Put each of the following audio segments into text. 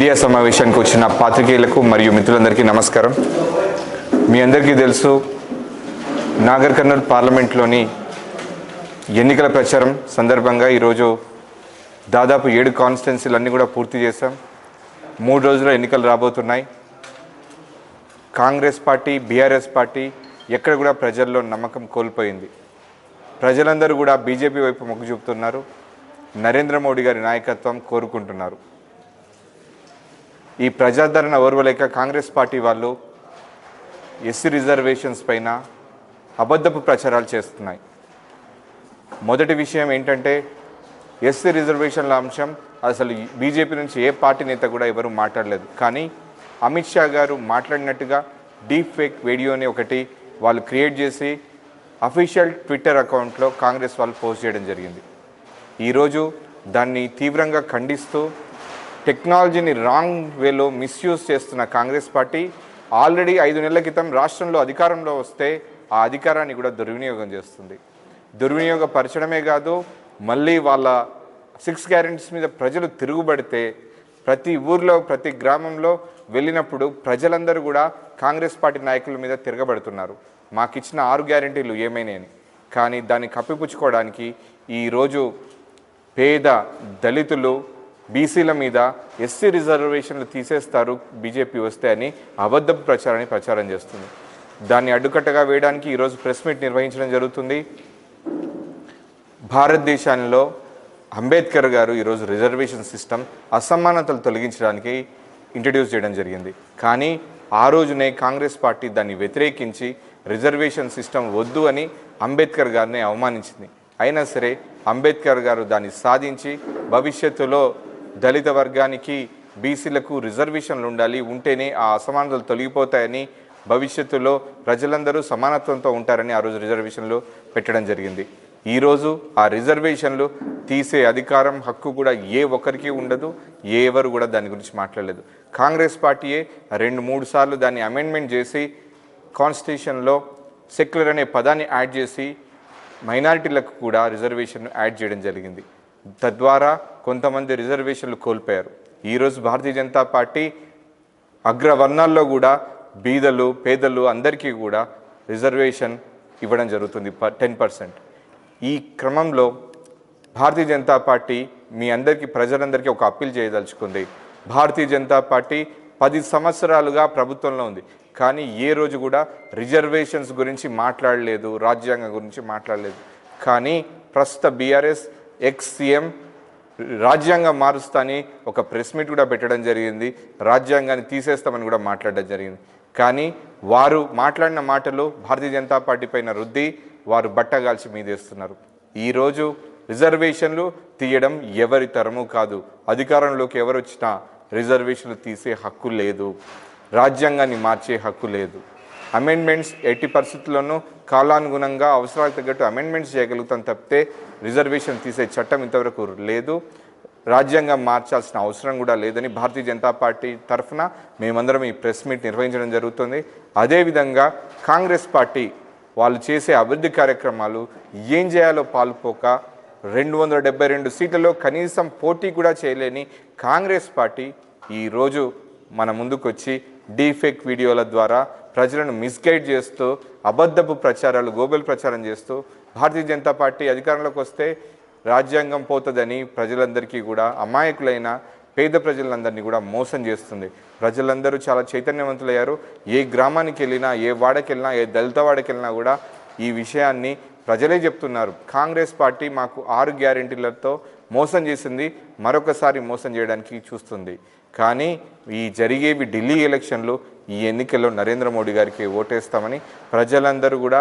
Media సమావేశానికి వచ్చిన పాత్రికేయులకు మరియు మిత్రులందరికీ నమస్కారం. మీ అందరికీ తెలుసు నాగర్ కర్నూలు పార్లమెంట్లోని ఎన్నికల ప్రచారం సందర్భంగా ఈరోజు దాదాపు ఏడు కాన్స్టిట్యున్సీలు అన్నీ కూడా పూర్తి చేశాం. మూడు రోజుల ఎన్నికలు రాబోతున్నాయి. కాంగ్రెస్ పార్టీ బీఆర్ఎస్ పార్టీ ఎక్కడ కూడా ప్రజల్లో నమ్మకం కోల్పోయింది. ప్రజలందరూ కూడా బీజేపీ వైపు మొగ్గు చూపుతున్నారు. నరేంద్ర మోడీ గారి నాయకత్వం కోరుకుంటున్నారు. ఈ ప్రజాదరణ ఓర్వలేక కాంగ్రెస్ పార్టీ వాళ్ళు ఎస్సీ రిజర్వేషన్స్ పైన అబద్ధపు ప్రచారాలు చేస్తున్నాయి. మొదటి విషయం ఏంటంటే ఎస్సీ రిజర్వేషన్ల అంశం అసలు బీజేపీ నుంచి ఏ పార్టీ నేత కూడా ఎవరు మాట్లాడలేదు. కానీ అమిత్ షా గారు మాట్లాడినట్టుగా డీప్ ఫేక్ వీడియోని ఒకటి వాళ్ళు క్రియేట్ చేసి అఫీషియల్ ట్విట్టర్ అకౌంట్లో కాంగ్రెస్ వాళ్ళు పోస్ట్ చేయడం జరిగింది. ఈరోజు దాన్ని తీవ్రంగా ఖండిస్తూ టెక్నాలజీని రాంగ్ వేలో మిస్యూజ్ చేస్తున్న కాంగ్రెస్ పార్టీ ఆల్రెడీ ఐదు నెలల క్రితం రాష్ట్రంలో అధికారంలో వస్తే ఆ అధికారాన్ని కూడా దుర్వినియోగం చేస్తుంది. దుర్వినియోగపరచడమే కాదు మళ్ళీ వాళ్ళ సిక్స్ గ్యారెంటీస్ మీద ప్రజలు తిరుగుబడితే ప్రతి ఊర్లో ప్రతి గ్రామంలో వెళ్ళినప్పుడు ప్రజలందరూ కూడా కాంగ్రెస్ పార్టీ నాయకుల మీద తిరగబడుతున్నారు. మాకు ఇచ్చిన ఆరు గ్యారెంటీలు ఏమైనాయని. కానీ దాన్ని కప్పిపుచ్చుకోవడానికి ఈరోజు పేద దళితులు బీసీల మీద ఎస్సీ రిజర్వేషన్లు తీసేస్తారు బీజేపీ వస్తే అని అబద్ధపు ప్రచారాన్ని ప్రచారం చేస్తుంది. దాన్ని అడ్డుకట్టగా వేయడానికి ఈరోజు ప్రెస్ మీట్ నిర్వహించడం జరుగుతుంది. భారతదేశంలో అంబేద్కర్ గారు ఈరోజు రిజర్వేషన్ సిస్టమ్ అసమానతలు తొలగించడానికి ఇంట్రడ్యూస్ చేయడం జరిగింది. కానీ ఆ రోజునే కాంగ్రెస్ పార్టీ దాన్ని వ్యతిరేకించి రిజర్వేషన్ సిస్టమ్ వద్దు అని అంబేద్కర్ గారిని అవమానించింది. అయినా సరే అంబేద్కర్ గారు దాన్ని సాధించి భవిష్యత్తులో దళిత వర్గానికి బీసీలకు రిజర్వేషన్లు ఉండాలి ఉంటేనే ఆ అసమానతలు తొలగిపోతాయని భవిష్యత్తులో ప్రజలందరూ సమానత్వంతో ఉంటారని ఆ రోజు రిజర్వేషన్లు పెట్టడం జరిగింది. ఈరోజు ఆ రిజర్వేషన్లు తీసే అధికారం హక్కు కూడా ఏ ఒక్కరికి ఉండదు ఏ ఎవరు కూడా దాని గురించి మాట్లాడలేదు. కాంగ్రెస్ పార్టీయే రెండు మూడు సార్లు దాన్ని అమెండ్మెంట్ చేసి కాన్స్టిట్యూషన్లో సెక్యులర్ అనే పదాన్ని యాడ్ చేసి మైనారిటీలకు కూడా రిజర్వేషన్ యాడ్ చేయడం జరిగింది. తద్వారా కొంతమంది రిజర్వేషన్లు కోల్పోయారు. ఈరోజు భారతీయ జనతా పార్టీ అగ్రవర్ణాల్లో కూడా బీదలు పేదలు అందరికీ కూడా రిజర్వేషన్ ఇవ్వడం జరుగుతుంది టెన్ పర్సెంట్. ఈ క్రమంలో భారతీయ జనతా పార్టీ మీ అందరికీ ప్రజలందరికీ ఒక అప్పీల్ చేయదలుచుకుంది. భారతీయ జనతా పార్టీ పది సంవత్సరాలుగా ప్రభుత్వంలో ఉంది. కానీ ఏ రోజు కూడా రిజర్వేషన్స్ గురించి మాట్లాడలేదు రాజ్యాంగం గురించి మాట్లాడలేదు. కానీ ప్రస్తుత బీఆర్ఎస్ ఎక్స్ సీఎం రాజ్యాంగం మారుస్తాని ఒక ప్రెస్ మీట్ కూడా పెట్టడం జరిగింది. రాజ్యాంగాన్ని తీసేస్తామని కూడా మాట్లాడడం జరిగింది. కానీ వారు మాట్లాడిన మాటలు భారతీయ జనతా పార్టీ పైన రుద్ది వారు బట్టగాల్చి మీదేస్తున్నారు. ఈరోజు రిజర్వేషన్లు తీయడం ఎవరి తరము కాదు. అధికారంలోకి ఎవరు వచ్చినా రిజర్వేషన్లు తీసే హక్కు లేదు. రాజ్యాంగాన్ని మార్చే హక్కు లేదు. అమెండ్మెంట్స్ ఎట్టి పరిస్థితుల్లోనూ కాలానుగుణంగా అవసరాలకు తగ్గట్టు అమెండ్మెంట్స్ చేయగలుగుతాం తప్పితే రిజర్వేషన్ తీసే చట్టం ఇంతవరకు లేదు. రాజ్యాంగం మార్చాల్సిన అవసరం కూడా లేదని భారతీయ జనతా పార్టీ తరఫున మేమందరం ఈ ప్రెస్ మీట్ నిర్వహించడం జరుగుతుంది. అదేవిధంగా కాంగ్రెస్ పార్టీ వాళ్ళు చేసే అభివృద్ధి కార్యక్రమాలు ఏం చేయాలో పాల్పోక రెండు వందల డెబ్బై రెండు సీట్లలో కనీసం పోటీ కూడా చేయలేని కాంగ్రెస్ పార్టీ ఈరోజు మన ముందుకొచ్చి డీఫేక్ వీడియోల ద్వారా ప్రజలను మిస్గైడ్ చేస్తూ అబద్ధపు ప్రచారాలు గోబెల్ ప్రచారం చేస్తూ భారతీయ జనతా పార్టీ అధికారంలోకి వస్తే రాజ్యాంగం పోతుందని ప్రజలందరికీ కూడా అమాయకులైన పేద ప్రజలందరినీ కూడా మోసం చేస్తుంది. ప్రజలందరూ చాలా చైతన్యవంతులయ్యారు. ఏ గ్రామానికి వెళ్ళినా ఏ వాడకి వెళ్ళినా ఏ దళిత వాడకి వెళ్ళినా కూడా ఈ విషయాన్ని ప్రజలే చెప్తున్నారు. కాంగ్రెస్ పార్టీ మాకు ఆరు గ్యారెంటీలతో మోసం చేసింది. మరొకసారి మోసం చేయడానికి చూస్తుంది. కానీ ఈ జరిగేవి ఢిల్లీ ఎలక్షన్లు ఈ ఎన్నికల్లో నరేంద్ర మోడీ గారికి ఓటేస్తామని ప్రజలందరూ కూడా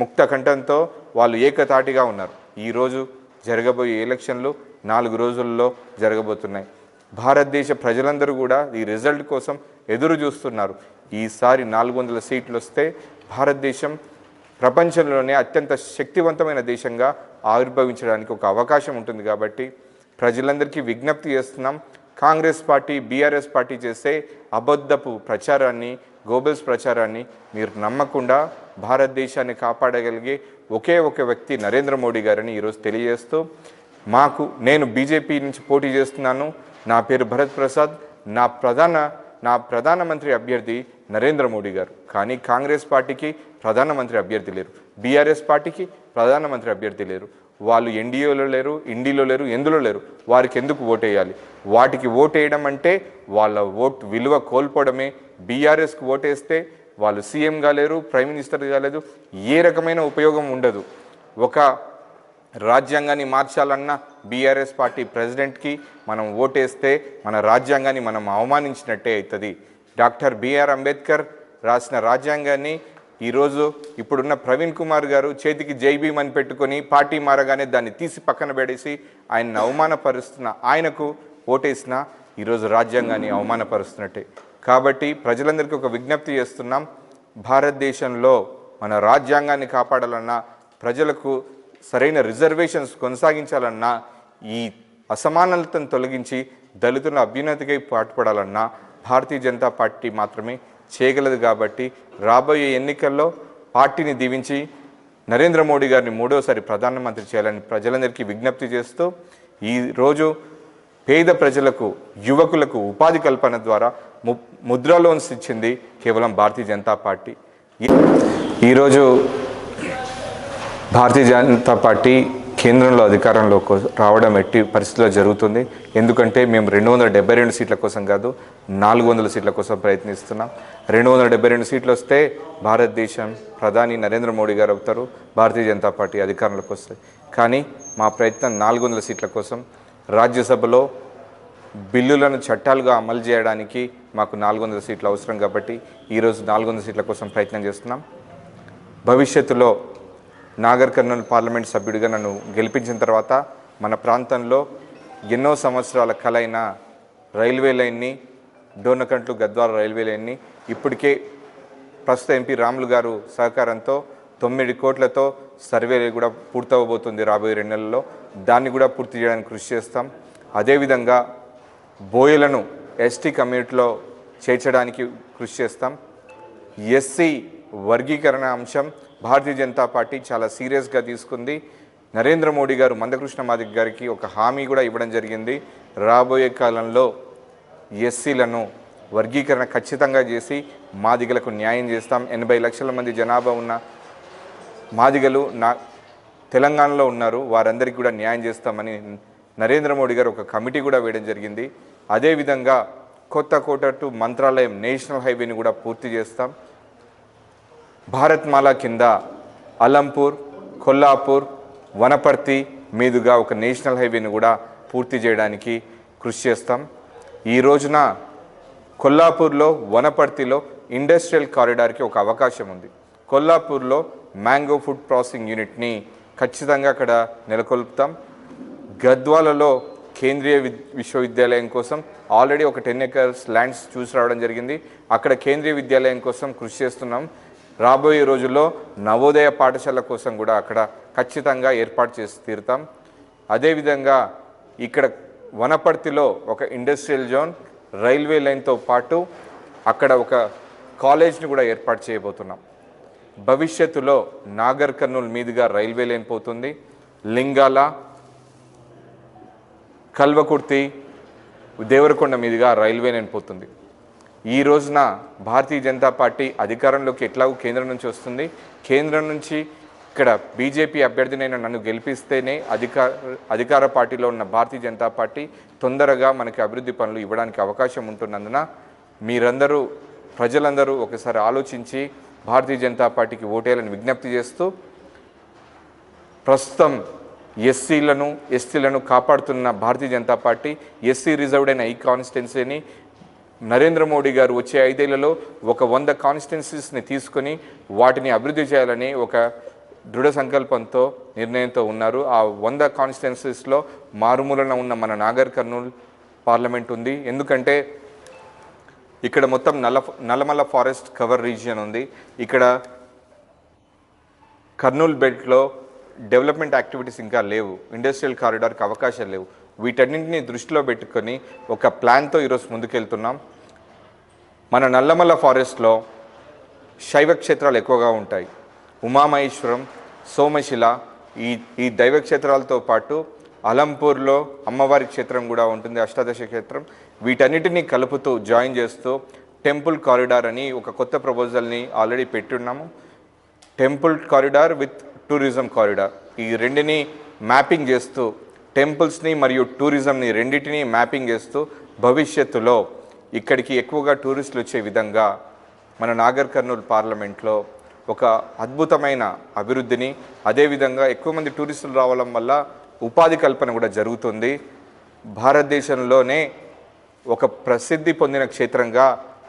ముక్త కంఠంతో వాళ్ళు ఏకతాటిగా ఉన్నారు. ఈరోజు జరగబోయే ఎలక్షన్లు నాలుగు రోజుల్లో జరగబోతున్నాయి. భారతదేశ ప్రజలందరూ కూడా ఈ రిజల్ట్ కోసం ఎదురు చూస్తున్నారు. ఈసారి నాలుగు వందల సీట్లు వస్తే భారతదేశం ప్రపంచంలోనే అత్యంత శక్తివంతమైన దేశంగా ఆవిర్భవించడానికి ఒక అవకాశం ఉంటుంది కాబట్టి ప్రజలందరికీ విజ్ఞప్తి చేస్తున్నాం. కాంగ్రెస్ పార్టీ బీఆర్ఎస్ పార్టీ చేసే అబద్ధపు ప్రచారాన్ని గోబెల్స్ ప్రచారాన్ని మీరు నమ్మకుండా భారతదేశాన్ని కాపాడగలిగే ఒకే ఒక వ్యక్తి నరేంద్ర మోడీ గారని ఈరోజు తెలియజేస్తూ మాకు నేను బీజేపీ నుంచి పోటీ చేస్తున్నాను. నా పేరు భరత్ ప్రసాద్. నా ప్రధాన నా ప్రధానమంత్రి అభ్యర్థి నరేంద్ర మోడీ గారు. కానీ కాంగ్రెస్ పార్టీకి ప్రధానమంత్రి అభ్యర్థి లేరు. బీఆర్ఎస్ పార్టీకి ప్రధానమంత్రి అభ్యర్థి లేరు. వాళ్ళు ఎన్డీఏలో లేరు ఇండిలో లేరు ఎందులో లేరు వారికి ఎందుకు ఓటేయాలి? వాటికి ఓటేయడం అంటే వాళ్ళ ఓట్ విలువ కోల్పోవడమే. బీఆర్ఎస్కి ఓటేస్తే వాళ్ళు సీఎంగా లేరు ప్రైమ్ మినిస్టర్ కాలేదు ఏ రకమైన ఉపయోగం ఉండదు. ఒక రాజ్యాంగాన్ని మార్చాలన్న బీఆర్ఎస్ పార్టీ ప్రెసిడెంట్కి మనం ఓటేస్తే మన రాజ్యాంగాన్ని మనం అవమానించినట్టే అవుతుంది. డాక్టర్ బిఆర్ అంబేద్కర్ రాసిన రాజ్యాంగాన్ని ఈరోజు ఇప్పుడున్న ప్రవీణ్ కుమార్ గారు చేతికి జైబీమ్ అని పెట్టుకొని పార్టీ మారగానే దాన్ని తీసి పక్కన పెడేసి ఆయన్ని అవమానపరుస్తున్న ఆయనకు ఓటేసిన ఈరోజు రాజ్యాంగాన్ని అవమానపరుస్తున్నట్టే. కాబట్టి ప్రజలందరికీ ఒక విజ్ఞప్తి చేస్తున్నాం. భారతదేశంలో మన రాజ్యాంగాన్ని కాపాడాలన్నా ప్రజలకు సరైన రిజర్వేషన్స్ కొనసాగించాలన్నా ఈ అసమానతను తొలగించి దళితుల అభ్యున్నతికై పాటుపడాలన్నా భారతీయ జనతా పార్టీ మాత్రమే చేయగలదు కాబట్టి రాబోయే ఎన్నికల్లో పార్టీని దీవించి నరేంద్ర మోడీ గారిని మూడోసారి ప్రధానమంత్రి చేయాలని ప్రజలందరికీ విజ్ఞప్తి చేస్తూ ఈరోజు పేద ప్రజలకు యువకులకు ఉపాధి కల్పన ద్వారా ము ముద్రా లోన్స్ ఇచ్చింది కేవలం భారతీయ జనతా పార్టీ. ఈరోజు భారతీయ జనతా పార్టీ కేంద్రంలో అధికారంలోకి రావడం ఎట్టి పరిస్థితిలో జరుగుతుంది. ఎందుకంటే మేము రెండు వందల డెబ్బై రెండు సీట్ల కోసం కాదు నాలుగు వందల సీట్ల కోసం ప్రయత్నిస్తున్నాం. రెండు వందల డెబ్బై రెండు సీట్లు వస్తే భారతదేశం ప్రధాని నరేంద్ర మోడీ గారు అవుతారు భారతీయ జనతా పార్టీ అధికారంలోకి వస్తుంది కానీ మా ప్రయత్నం నాలుగు వందల సీట్ల కోసం రాజ్యసభలో బిల్లులను చట్టాలుగా అమలు చేయడానికి మాకు నాలుగు వందల సీట్లు అవసరం కాబట్టి ఈరోజు నాలుగు వందల సీట్ల కోసం ప్రయత్నం చేస్తున్నాం. భవిష్యత్తులో నాగర్ కర్నూలు పార్లమెంట్ సభ్యుడిగా నన్ను గెలిపించిన తర్వాత మన ప్రాంతంలో ఎన్నో సంవత్సరాల కలైన రైల్వే లైన్ని డోనకంట్లు గద్వాల రైల్వే లైన్ని ఇప్పటికే ప్రస్తుత ఎంపీ రాములు గారు సహకారంతో తొమ్మిది కోట్లతో సర్వే కూడా పూర్తవబోతుంది రాబోయే రెండు నెలల్లో. దాన్ని కూడా పూర్తి చేయడానికి కృషి చేస్తాం. అదేవిధంగా బోయలను ఎస్టీ కమ్యూనిటీలో చేర్చడానికి కృషి చేస్తాం. ఎస్సీ వర్గీకరణ అంశం భారతీయ జనతా పార్టీ చాలా సీరియస్గా తీసుకుంది. నరేంద్ర మోడీ గారు మందకృష్ణ మాదిక్ గారికి ఒక హామీ కూడా ఇవ్వడం జరిగింది. రాబోయే కాలంలో ఎస్సీలను వర్గీకరణ ఖచ్చితంగా చేసి మాదిగలకు న్యాయం చేస్తాం. ఎనభై లక్షల మంది జనాభా ఉన్న మాదిగలు నా తెలంగాణలో ఉన్నారు. వారందరికీ కూడా న్యాయం చేస్తామని నరేంద్ర మోడీ గారు ఒక కమిటీ కూడా వేయడం జరిగింది. అదేవిధంగా Kothakota to Mantralayam national హైవేని కూడా పూర్తి చేస్తాం. భారత్మాల కింద అలంపూర్ కొల్లాపూర్ వనపర్తి మీదుగా ఒక నేషనల్ హైవేని కూడా పూర్తి చేయడానికి కృషి చేస్తాం. ఈ రోజున కొల్లాపూర్లో వనపర్తిలో ఇండస్ట్రియల్ కారిడార్కి ఒక అవకాశం ఉంది. కొల్లాపూర్లో మ్యాంగో ఫుడ్ ప్రాసెసింగ్ యూనిట్ని ఖచ్చితంగా అక్కడ నెలకొల్పుతాం. గద్వాలలో కేంద్రీయ విద్- విశ్వవిద్యాలయం కోసం ఆల్రెడీ ఒక టెన్ ఎకర్స్ ల్యాండ్స్ చూసి రావడం జరిగింది. అక్కడ కేంద్రీయ విద్యాలయం కోసం కృషి చేస్తున్నాం. రాబోయే రోజుల్లో నవోదయ పాఠశాల కోసం కూడా అక్కడ ఖచ్చితంగా ఏర్పాటు చేసి తీరుతాం. అదేవిధంగా ఇక్కడ వనపర్తిలో ఒక ఇండస్ట్రియల్ జోన్ రైల్వే లైన్తో పాటు అక్కడ ఒక కాలేజ్ని కూడా ఏర్పాటు చేయబోతున్నాం. భవిష్యత్తులో నాగర్ కర్నూల్ మీదుగా రైల్వే లైన్ పోతుంది. లింగాల కల్వకుర్తి దేవరకొండ మీదుగా రైల్వే లైన్ పోతుంది. ఈ రోజున భారతీయ జనతా పార్టీ అధికారంలోకి ఎట్లాగో కేంద్రం నుంచి వస్తుంది. కేంద్రం నుంచి ఇక్కడ బీజేపీ అభ్యర్థినైన నన్ను గెలిపిస్తేనే అధికార అధికార పార్టీలో ఉన్న భారతీయ జనతా పార్టీ తొందరగా మనకి అభివృద్ధి పనులు ఇవ్వడానికి అవకాశం ఉంటున్నందున మీరందరూ ప్రజలందరూ ఒకసారి ఆలోచించి భారతీయ జనతా పార్టీకి ఓటేయాలని విజ్ఞప్తి చేస్తూ ప్రస్తుతం ఎస్సీలను ఎస్టీలను కాపాడుతున్న Bharatiya Janata party SC reserved అయిన ఈ కాన్స్టిట్యున్సీని నరేంద్ర మోడీ గారు వచ్చే ఐదేళ్ళలో ఒక వంద కాన్స్టిట్యున్సీస్ని తీసుకొని వాటిని అభివృద్ధి చేయాలని ఒక దృఢ సంకల్పంతో నిర్ణయంతో ఉన్నారు. ఆ వంద కాన్స్టిట్యున్సీస్లో మారుమూలన ఉన్న మన నాగర్ కర్నూల్ పార్లమెంట్ ఉంది. ఎందుకంటే ఇక్కడ మొత్తం నల్ల నల్లమల్ల ఫారెస్ట్ కవర్ రీజియన్ ఉంది. ఇక్కడ కర్నూలు బెల్ట్లో డెవలప్మెంట్ యాక్టివిటీస్ ఇంకా లేవు. ఇండస్ట్రియల్ కారిడార్కి అవకాశాలు లేవు. వీటన్నింటినీ దృష్టిలో పెట్టుకొని ఒక ప్లాన్తో ఈరోజు ముందుకెళ్తున్నాం. మన నల్లమల్ల ఫారెస్ట్లో శైవ క్షేత్రాలు ఎక్కువగా ఉంటాయి. ఉమామహేశ్వరం సోమశిల ఈ ఈ దైవ క్షేత్రాలతో పాటు అలంపూర్లో అమ్మవారి క్షేత్రం కూడా ఉంటుంది అష్టాదశ క్షేత్రం. వీటన్నిటినీ కలుపుతూ జాయిన్ చేస్తూ టెంపుల్ కారిడార్ అని ఒక కొత్త ప్రపోజల్ని already పెట్టున్నాము. Temple corridor with tourism corridor. ఈ రెండిని మ్యాపింగ్ చేస్తూ టెంపుల్స్ని మరియు టూరిజంని రెండింటిని మ్యాపింగ్ చేస్తూ భవిష్యత్తులో ఇక్కడికి ఎక్కువగా టూరిస్టులు వచ్చే విధంగా మన నాగర్ కర్నూలు పార్లమెంట్లో ఒక అద్భుతమైన అభివృద్ధిని అదేవిధంగా ఎక్కువ మంది టూరిస్టులు రావడం వల్ల ఉపాధి కల్పన కూడా జరుగుతుంది. భారతదేశంలోనే ఒక ప్రసిద్ధి పొందిన క్షేత్రంగా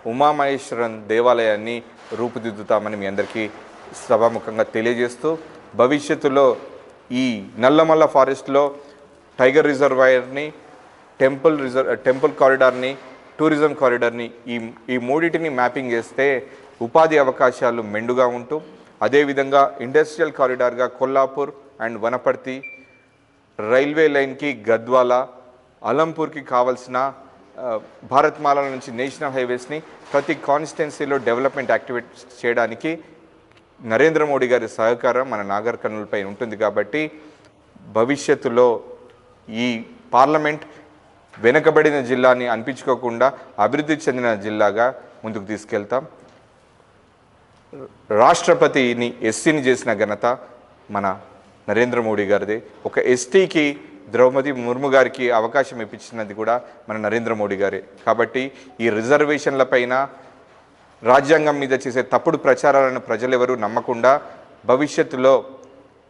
ఉమామహేశ్వరన్ దేవాలయాన్ని రూపుదిద్దుతామని మీ అందరికీ సభాముఖంగా తెలియజేస్తూ భవిష్యత్తులో ఈ నల్లమల్ల ఫారెస్ట్లో టైగర్ రిజర్వాయర్ని టెంపుల్ రిజర్వ్ టెంపుల్ కారిడార్ని టూరిజం కారిడార్ని ఈ ఈ మూడింటిని మ్యాపింగ్ చేస్తే ఉపాధి అవకాశాలు మెండుగా ఉంటూ అదేవిధంగా ఇండస్ట్రియల్ కారిడార్గా కొల్లాపూర్ అండ్ వనపర్తి రైల్వే లైన్కి గద్వాల అలంపూర్కి కావాల్సిన భారత్మాల నుంచి నేషనల్ హైవేస్ని ప్రతి కాన్స్టిట్యున్సీలో డెవలప్మెంట్ యాక్టివేట్ చేయడానికి నరేంద్ర మోడీ గారి సహకారం మన నాగర్ కర్నూలుపై ఉంటుంది కాబట్టి భవిష్యత్తులో ఈ పార్లమెంట్ వెనుకబడిన జిల్లాని అనిపించుకోకుండా అభివృద్ధి చెందిన జిల్లాగా ముందుకు తీసుకెళ్తాం. రాష్ట్రపతిని ఎస్సీని చేసిన ఘనత మన నరేంద్ర మోడీ గారిది. ఒక ఎస్టీకి ద్రౌపది ముర్ము గారికి అవకాశం ఇప్పించినది కూడా మన నరేంద్ర మోడీ గారే. కాబట్టి ఈ రిజర్వేషన్లపైన రాజ్యాంగం మీద చేసే తప్పుడు ప్రచారాలను ప్రజలెవరూ నమ్మకుండా భవిష్యత్తులో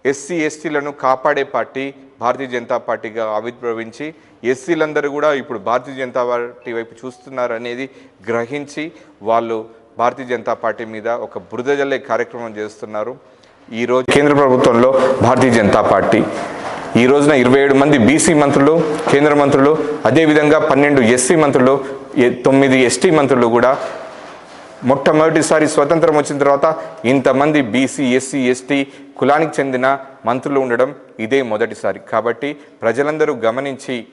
ఎస్సీ ఎస్టీలను కాపాడే పార్టీ భారతీయ జనతా పార్టీగా ఆవిర్భవించి ఎస్సీలందరూ కూడా ఇప్పుడు భారతీయ జనతా పార్టీ వైపు చూస్తున్నారు అనేది గ్రహించి వాళ్ళు భారతీయ జనతా పార్టీ మీద ఒక బురదజల్లే కార్యక్రమం చేస్తున్నారు. ఈరోజు కేంద్ర ప్రభుత్వంలో భారతీయ జనతా పార్టీ. ఈ రోజున ఇరవై ఏడు మంది బీసీ మంత్రులు కేంద్ర మంత్రులు అదేవిధంగా పన్నెండు ఎస్సీ మంత్రులు తొమ్మిది ఎస్టీ మంత్రులు కూడా మొట్టమొదటిసారి స్వతంత్రం వచ్చిన తర్వాత ఇంతమంది బీసీ ఎస్సీ ఎస్టీ కులానికి చెందిన మంత్రులు ఉండడం ఇదే మొదటిసారి. కాబట్టి ప్రజలందరూ గమనించి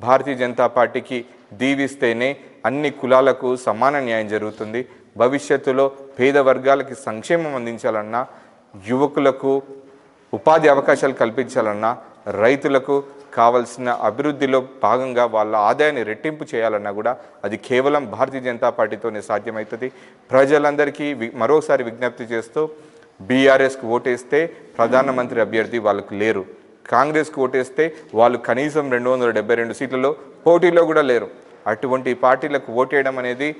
భారతీయ జనతా పార్టీకి దీవిస్తేనే అన్ని కులాలకు సమాన న్యాయం జరుగుతుంది. భవిష్యత్తులో పేద వర్గాలకి సంక్షేమం అందించాలన్నా యువకులకు ఉపాధి అవకాశాలు కల్పించాలన్నా రైతులకు కావలసిన అభివృద్ధిలో భాగంగా వాళ్ళ ఆదాయాన్ని రెట్టింపు చేయాలన్నా కూడా అది కేవలం భారతీయ జనతా పార్టీతోనే సాధ్యమవుతుంది. ప్రజలందరికీ వి- మరోసారి విజ్ఞప్తి చేస్తూ బీఆర్ఎస్కి ఓటేస్తే ప్రధానమంత్రి అభ్యర్థి వాళ్ళకు లేరు. కాంగ్రెస్కి ఓటేస్తే వాళ్ళు కనీసం రెండు వందల డెబ్బై రెండు సీట్లలో పోటీలో కూడా లేరు. అటువంటి పార్టీలకు ఓటేయడం అనేది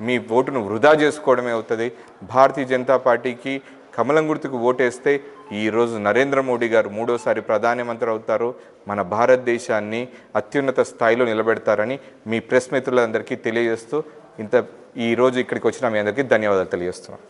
మీ ఓటును వృధా చేసుకోవడమే అవుతుంది. భారతీయ జనతా పార్టీకి కమలం గుర్తుకు ఓటేస్తే ఈరోజు నరేంద్ర మోడీ గారు మూడోసారి ప్రధానమంత్రి అవుతారు. మన భారతదేశాన్ని అత్యున్నత స్థాయిలో నిలబెడతారని మీ ప్రెస్ మిత్రులందరికీ తెలియజేస్తూ ఇంత ఈరోజు ఇక్కడికి వచ్చిన మీ అందరికీ ధన్యవాదాలు తెలియజేస్తున్నాను